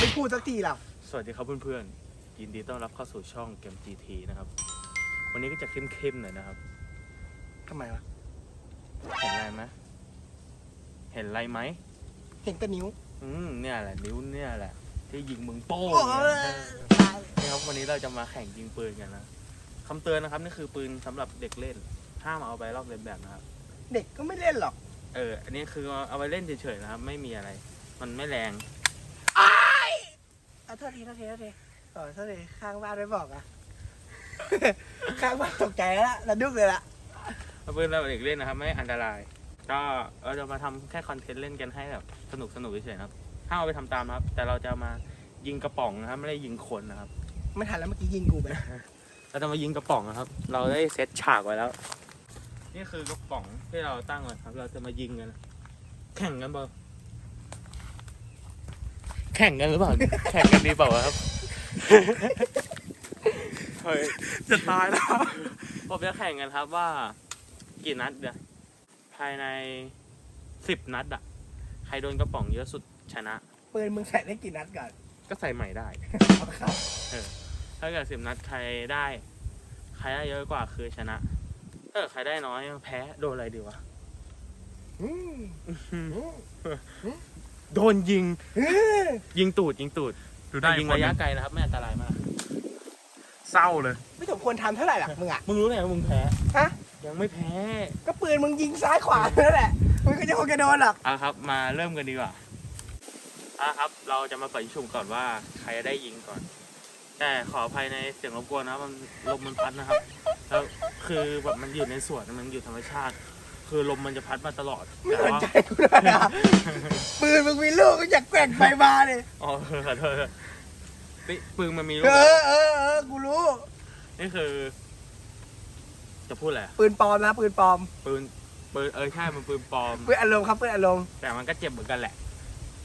ไม่พูดสักทีหรอกสวัสดีครับเพื่อนๆ ยินดีต้อนรับเข้าสู่ช่องเกม GT นะครับ วันนี้ก็จะเข้มๆหน่อยนะครับ ทำไมวะ เห็นอะไรไหมเห็นอะไรไหม เห็นแต่นิ้ว อืมเนี่ยแหละนิ้วเนี่ยแหละ ที่ยิงมึงโป้งโอ้ยนี่ครับวันนี้เราจะมาแข่งยิงปืนกันนะคำเตือนนะครับนี่คือปืนสำหรับเด็กเล่น ห้ามเอาไปลอกเลียนแบบนะครับ เด็กก็ไม่เล่นหรอก เออ อันนี้คือเอาไว้เล่นเฉยๆนะครับ ไม่มีอะไร มันไม่แรง อะโทษทีโทษทีโทษทีเออโทษทีข้างบ้านไม่บอกอะ ข้างบ้านตกใจแล้วล่ะระดุกเลยล่ะ เอาปืนเราเด็กเล่นนะครับ ไม่อันตราย ก็เราจะมาทำแค่คอนเทนต์เล่นกันให้แบบสนุกสนุกเฉยๆนะครับห้ามเอาไปทำตามนะครับ แต่เราจะมายิงกระป๋องนะครับ ไม่ได้ยิงคนนะครับ ไม่ทันแล้วเมื่อกี้ยิงกูไปแล้วเราจะมายิงกระป๋องนะครับ เราได้เซตฉากไว้แล้ว นี่คือกระป๋องที่เราตั้งไว้ครับ เราจะมายิงกัน แข่งกันเปล่า แข่งกันหรือเปล่า แข่งกันดีเปล่าวะครับ เฮ้ย จะตายแล้วผมจะแข่งกันครับว่า กี่นัดเดี๋ยวภายในสิบนัดอะใครโดนกระป๋องเยอะสุดชนะ ปืนมึงใส่ได้กี่นัดก่อนก็ใส่ใหม่ได้เอาครับถ้าเกิดสิบนัดใครได้ ใครได้เยอะกว่าคือชนะถ้าเกิดใครได้น้อยแพ้โดนอะไรดีวะ อืมอืม โดนยิงอืมยิงตูดยิงตูดดูได้ยิงคนระหยะนึ่งไกลนะครับไม่อันตรายมาก เศร้าเลย ไม่สมควรทำเท่าไหร่หรอกมึงอะ มึงรู้ไงว่ามึงแพ้ฮะ ยังไม่แพ้ก็ปืนมึงยิงซ้ายขวานั่นแหละมึงก็จะคงจะโดนหรอกอะครับ มาเริ่มกันดีกว่าอะครับ เราจะมาเปิดชุมก่อนว่าใครจะได้ยิงก่อน แต่ขออภัยในเสียงรบกวนนะครับมันลมมันพัดนะครับแล้วคือแบบมันอยู่ในสวนมันอยู่ธรรมชาติ คือลมมันจะพัดมาตลอดไม่แต่สนว่าใจกูเลยอะปืนมึงมีลูกมึงอยากแกว่งไปมาเลยอ๋อขอโทษครับนี่ปืนมันมีลูเอกอเออเออกูรู้ นี่คือ จะพูดอะไรอะปืนปลอมนะปืนปลอม ปืนปืนเออใช่มันปืนปลอมปืนอารมณ์ครับปืนอารมณ์แต่มันก็เจ็บเหมือนกันแหละ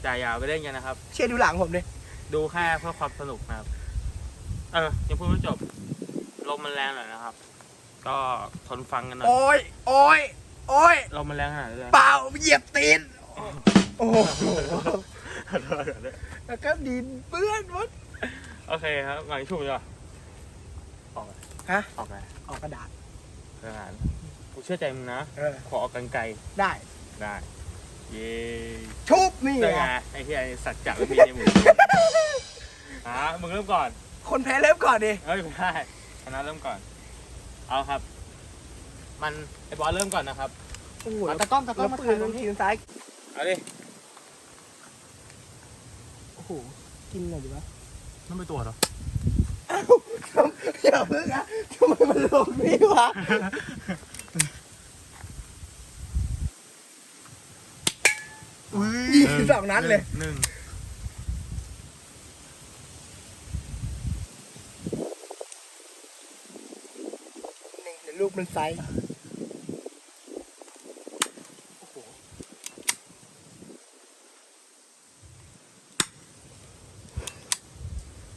แต่อย่าเอาไปเล่นกันนะครับ เชื่อดูหลังผมดิดูแค่เพื่อความสนุกนะครับ เออยังพูดไม่จบลมมันแรงหน่อยนะครับ ก็ทนฟังกันหน่อยโอ้ยโอ้ย โอ้ยลมมันแรงขนาดนี้เลยเปล่าเหยียบตีน โอ้โหขอโทษขอโทษแล้วก็ดินเปื้อนหมดโอเคครับหมายชุ่มจ้ะออกไปฮะออกไปออกกระดาษทหารกูเชื่อใจมึงนะ เออขอออกกันไกลได้ได้ เย้ชุบนี่ได้ไงไงไอ้ที่ไอ้สัตว์จักรไม่มีในหมู่อะมึงเริ่มก่อน คนแพ้เริ่มก่อนดิเอ้ยไม่ได้คณะเริ่มก่อน เอาครับ มันไอ้บอสเริ่มก่อนนะครับโอ้โหเอาตะกล้องตะกล้องแล้วมาปืถ่ายนตรมันงนี้ทีมซ้าย เอาดิโอ้โห กินหน่อยดีวะนั่นไม่ตัวเหรออย่าเพิ่งอะทำไมมันลงนี่วะยิงสองนัดเลย หนึ่งนี่เดี๋ยวลูก มันไซส์โอ้โห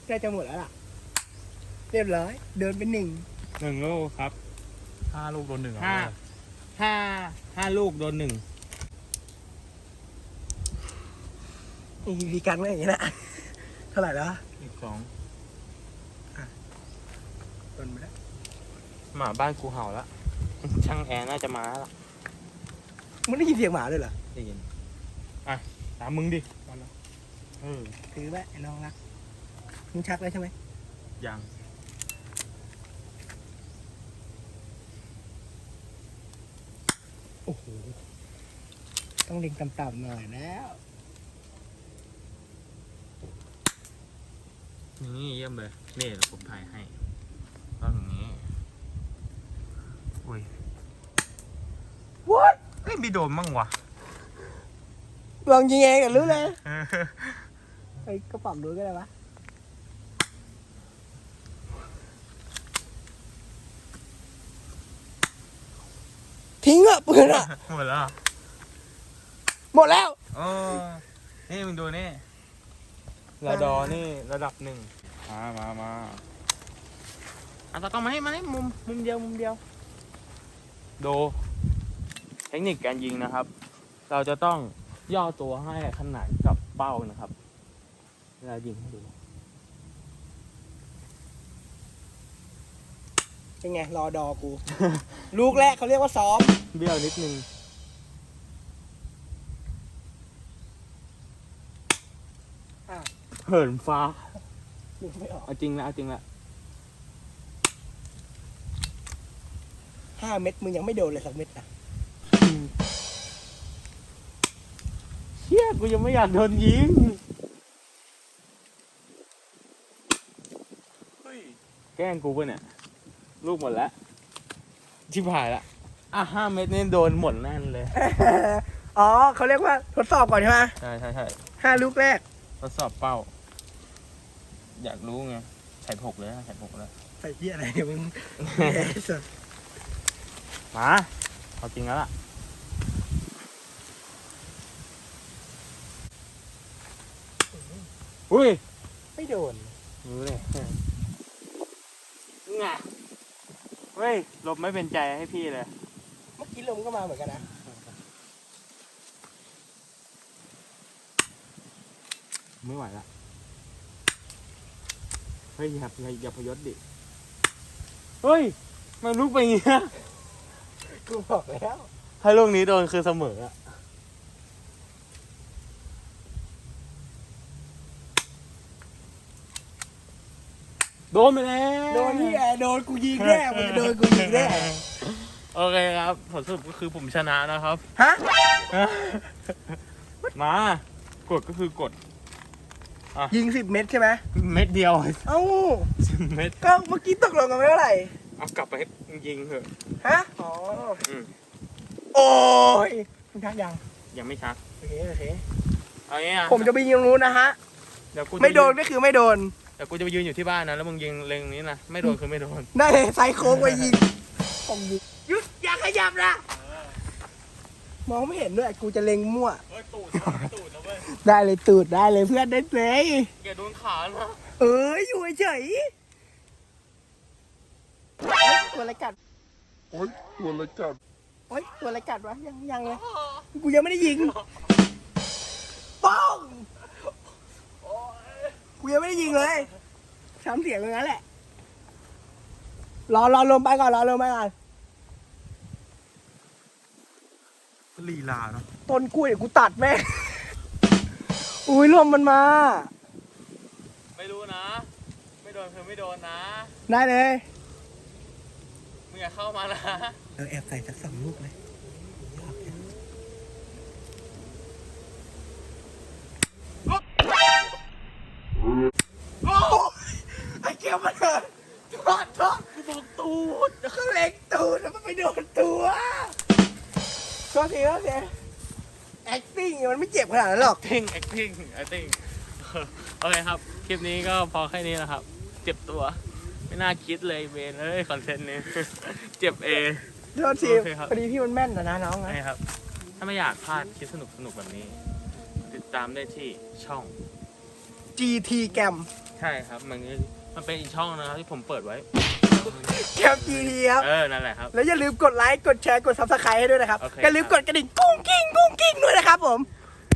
ใกล้จะหมดแล้วล่ะ เรียบร้อย เดินเป็นหนึ่งหนึ่งลูกครับห้าลูกโดนหนึ่งเหรอห้าห้าห้าลูกโดนหนึ่งนี่มีกันไม่อย่างนี้นะเท่าไหร่แล้วอีกสองโดนไปแล้ว หมาบ้านกูเห่าแล้ว ช่างแอร์น่าจะมาแล้วล่ะมึงได้ยินเสียงหมาด้วยเหรอได้ยินอะตามมึงดิมาแล้วเออถือไว้ไอ้น้องรักมึงชักแล้วใช่ไหมยังโอ้โหต้องเล็งต่ำๆหน่อยแล้ว นี่เยี่ยมเลย นี่เดี๋ยวผมถ่ายให้ต้องอย่างนี้ อุ้ย What เอ้ยมีโดนมั่งวะลองยิงเองกันรู้เลยไอ้กระป๋องดูก็ได้วะทิ้งอะปืนอะหมดแล้วหมดแล้วโอ้นี่มึงดูนี่ระดอนี่ระดับหนึ่งมามามา อะตะกล้องมาให้มาให้มุมมุมเดียวมุมเดียว ดูเทคนิคการยิงนะครับ เราจะต้องย่อตัวให้ขนาดกับเป้านะครับ เวลายิงให้ดู เป็นไง รอดอกู ลูกแรกเขาเรียกว่าซ้อม เบี้ยวนิดนึงอ้าวเหินฟ้า ลูกไม่ออก เอาจริงละเอาจริงละ ห้าเม็ดมึงยังไม่โดนเลยสักเม็ดอะเชี่ยกูยังไม่อยากโดนยิงเฮ้ยแกล้งกูปะเนี่ย ลูกหมดแล้วชิบหายละอะห้าเม็ดนี่โดนหมดแน่นเลย อ๋อเขาเรียกว่าทดสอบก่อนใช่ไหมใช่ใช่ใช่ห้าลูกแรก ทดสอบเป้า อยากรู้ไง ใส่ผกเลยนะใส่ผกเลย ใส่เหี้ยอะไรเนี่ยมึงเย้สุด มาเอาจริงแล้วล่ะอุ้ย ไม่โดนรู้เลยงะเฮ้ยลบไม่เป็นใจให้พี่เลย เมื่อกี้ลมก็มาเหมือนกันนะ ไม่ไหวละ เฮ้ยอย่าอย่าอย่าพยศดิ เฮ้ย มันลุกไปอย่างเงี้ย กูบอกแล้ว ถ้าลูกนี้โดนคือเสมออะโดนไปแล้วโดนที่แอโดนกูยิงแน่มึงจะโดนกูยิงแน่โอเคครับ ผลสรุปก็คือผมชนะนะครับ ฮะ มากดก็คือกด ยิงสิบเม็ดใช่ไหมเม็ดเดียว เอ้า เม็ด ก็เมื่อกี้ตกลงกันไว้เท่าไหร่ เอากลับไปให้ยิงเถอะ ฮะ อ๋ออมโอ้ยคุณทักยังยังไม่ชัก โอเคโอเค เอางี้อะผมจะไปยิงตรงนู้นนะฮะ เดี๋ยวกูจะไม่โดนก็คือไม่โดน เดี๋ยวกูจะไปยืนอยู่ที่บ้านนะ แล้วมึงยิงเล็งนี้นะ ไม่โดนคือไม่โดน ได้เลยไซโค้งไปยิงผมยิงหยุดอย่าขยับนะ มองไม่เห็นด้วย กูจะเล็งมั่ว เฮ้ยตูดตูดนะเว้ยได้เลยตูดได้เลยเพื่อนได้เลย อย่าโดนขานะ เอ้ยอยู่เฉยๆเฮ้ย ตัวอะไรกัดโอ้ยตัวเล็กจัดโอ้ยตัวอะไรกัดวะยังยังเลยกูยังไม่ได้ยิงป้องกูยังไม่ได้ยิงเลยทำเสียงอย่างนั้นแหละรอรอลมไปก่อนรอลมไปก่อนลีลาเนาะต้นกล้วยเดี๋ยวกูตัดแม่งอุ้ยลมมันมา ไม่รู้นะ ไม่โดนคือไม่โดนนะ ได้เลยมึง อย่าเข้ามานะเออแอบใส่สักสองลูกเลยโอ้ยไอ้เกียวมันเดินทอดทอดกูบอกตูดเขาเล็งตูดแล้วมันไปโดนตัวก็ทีก็ที acting มันไม่เจ็บขนาดนั้นหรอก acting acting acting โอเคครับ คลิปนี้ก็พอแค่นี้นะครับ เจ็บตัว ไม่น่าคิดเลยเวนเอ้ยคอนเทนต์นี้ เจ็บเอง โทษทีโอเคครับ พอดีพี่มันแม่นนะนะน้องนะ นะครับ ถ้าไม่อยากพลาดคลิปสนุกสนุกๆแบบนี้ ติดตามได้ที่ช่อง GT แกมใช่ครับ มันมันเป็นอีกช่องนะครับที่ผมเปิดไว้ แกม GT ครับ เออ นั่นแหละครับ แล้วอย่าลืมกดไลค์ กดแชร์ กด subscribe ให้ด้วยนะครับ โอเคอย่าลืมกดกระดิ่งกุ้งกิ้งกุ้งกิ้งด้วยนะครับผม